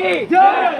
की जय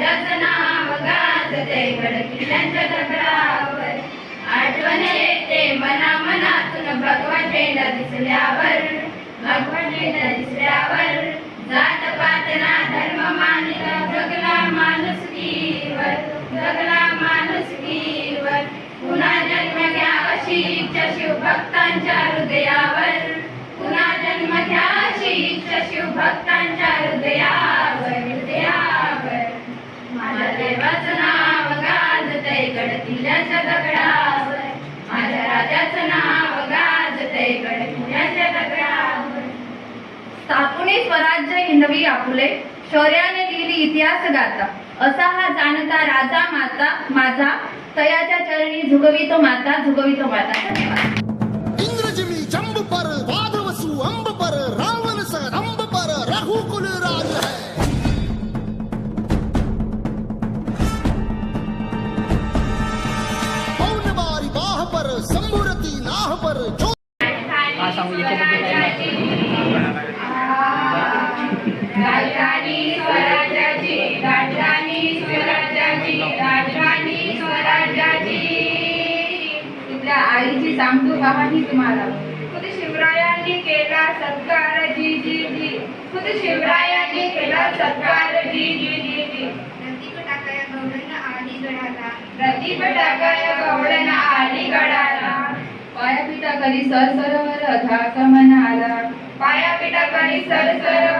राजाचं नाव गाजते गड आठवण येते मना मनातून भगवा झेंडा दिसल्यावर भगवा झेंडा दिसल्यावर जात पातना धर्म मानिला जगला माणूस कीवर जगला माणूस कीवर पुन्हा जन्म घ्या अशी इच्छा शिवभक्तांच्या हृदयावर पुन्हा जन्म घ्या अशी इच्छा शिवभक्तांच्या पुण्याच्या दगडावर माझ्या नाव गाजते स्वराज्य हिंदवी आपुले शौर्याने लिहिली इतिहास गाता असा हा जाणता राजा माता माझा. तयाच्या चरणी झुगवितो माता झुगवितो माता. धन्यवाद. आईची सांगतो कहाणी तुम्हाला. खुद शिवरायांनी केला सत्कार जी जी जी. खुद शिवरायांनी केला सत्कार जी जी जी जी. पाया टाकाया आली गडाला. प्रदीप टाकाया गवळण आली करी धाक मनाला करी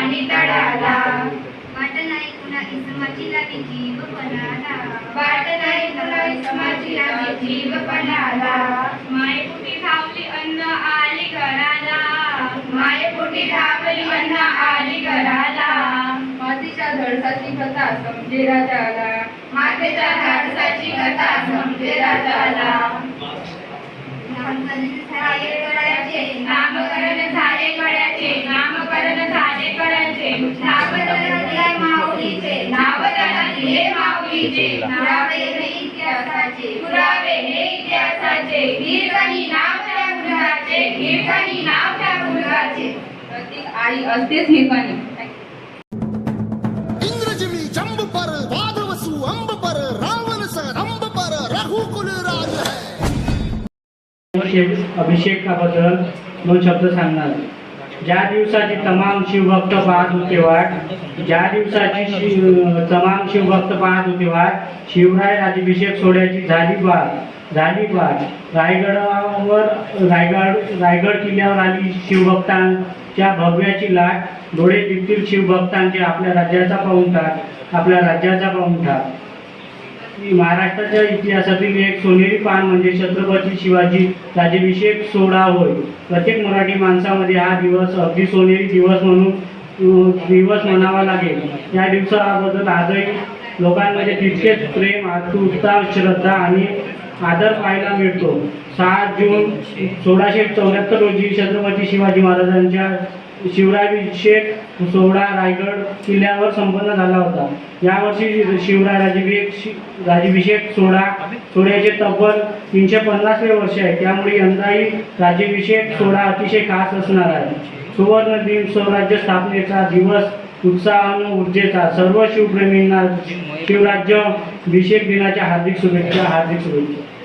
पाणी तडाला वाट नाही कुणा इसमाची लागी जीव पणाला वाट नाही तुला समाजी लागे जीव पणाला मायपुटी धावली अन्न आली घराला. मायेपोटी धावली अन्न आली घराला. मातीच्या धडसाची कथा समजे राजाला. मातेच्या धाडसाची कथा समजे राजाला. नामकरण झाले गळ्याचे माऊलीचे पुरावे हे इतिहासाचे पुरावे हे इतिहासाचे वीरगणी नाव त्या मुलगाचे वीरगणी नाव त्या मुलगाचे प्रतीक आई असतेच हिरकणी इंद्रजिमी जंब पर वादवसु अंब पर रावण सरंब पर रघुकुल राज है। अभिषेक अभिषेकाबद्दल दोन शब्द सांगणार ज्या दिवसाची तमाम शिवभक्त पाहत होते वाट ज्या दिवसाची शिव तमाम शिवभक्त पाहत होते वाट शिवराय राज्याभिषेक सोहळ्याची झाली बाग झाली बाग रायगडावर रायगड रायगड किल्ल्यावर आली शिवभक्तांच्या भव्याची लाट. डोळे दिसतील शिवभक्तांचे आपल्या राज्याचा पाहून आपल्या राज्याचा पाहून महाराष्ट्राच्या इतिहासातील एक सोनेरी पान म्हणजे छत्रपती शिवाजी राज्याभिषेक सोहळा होय. प्रत्येक मराठी माणसामध्ये हा दिवस अगदी सोनेरी दिवस म्हणून दिवस म्हणावा लागेल. या दिवसाबद्दल आजही लोकांमध्ये तितकेच प्रेम आतुरता श्रद्धा आणि आदर पाहायला मिळतो. सहा जून सोळाशे चौऱ्याहत्तर रोजी छत्रपती शिवाजी महाराजांच्या शिवरायाभिषेक सोहळा रायगड किल्ल्यावर संपन्न झाला होता. यावर्षी शिवराय राज्याभिषेक शि- सोहळा सोहळ्याचे तब्बल तीनशे पन्नासवे वर्ष आहे. त्यामुळे यंदाही राज्याभिषेक सोहळा अतिशय खास असणार आहे. सुवर्ण दिन स्वराज्य स्थापनेचा दिवस उत्साहानं ऊर्जेचा सर्व शिवप्रेमींना शिवराज्य अभिषेक दिनाच्या हार्दिक शुभेच्छा हार्दिक शुभेच्छा.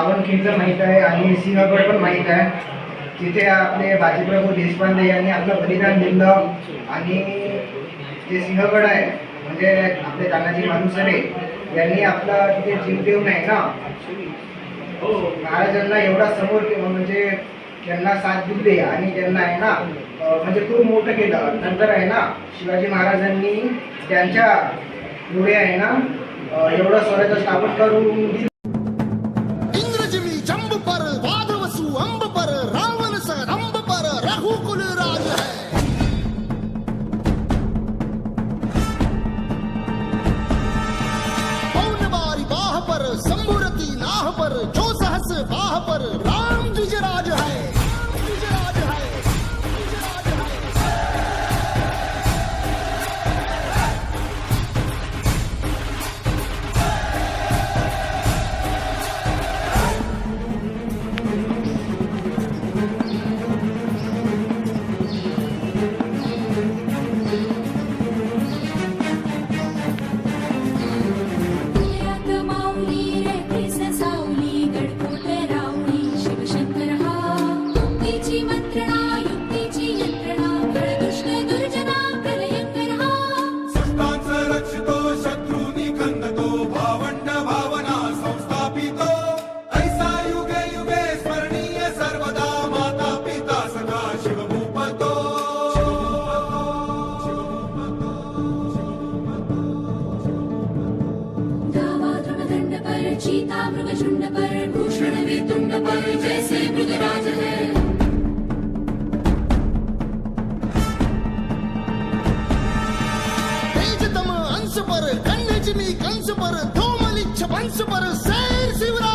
पावनखिंड माहीत आहे. आणि सिंहगड पण माहीत आहे. तिथे आपले बाजीप्रभू देशपांडे यांनी आपलं बलिदान दिलं. आणि जे सिंहगड आहे म्हणजे आपले तानाजी मालुसरे यांनी आपला तिथे जीव देऊन आहे ना? महाराजांना एवढा समोर म्हणजे त्यांना साथ दिली आणि त्यांना आहे ना म्हणजे खूप मोठं केलं. नंतर आहे ना शिवाजी महाराजांनी त्यांच्या पुढे आहे ना एवढं स्वराज्य स्थापन करून तेजतम अंश पर कन्या